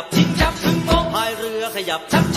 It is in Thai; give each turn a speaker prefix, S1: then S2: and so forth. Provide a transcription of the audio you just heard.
S1: ับชิงชับถึงงพายเรือขยับชับ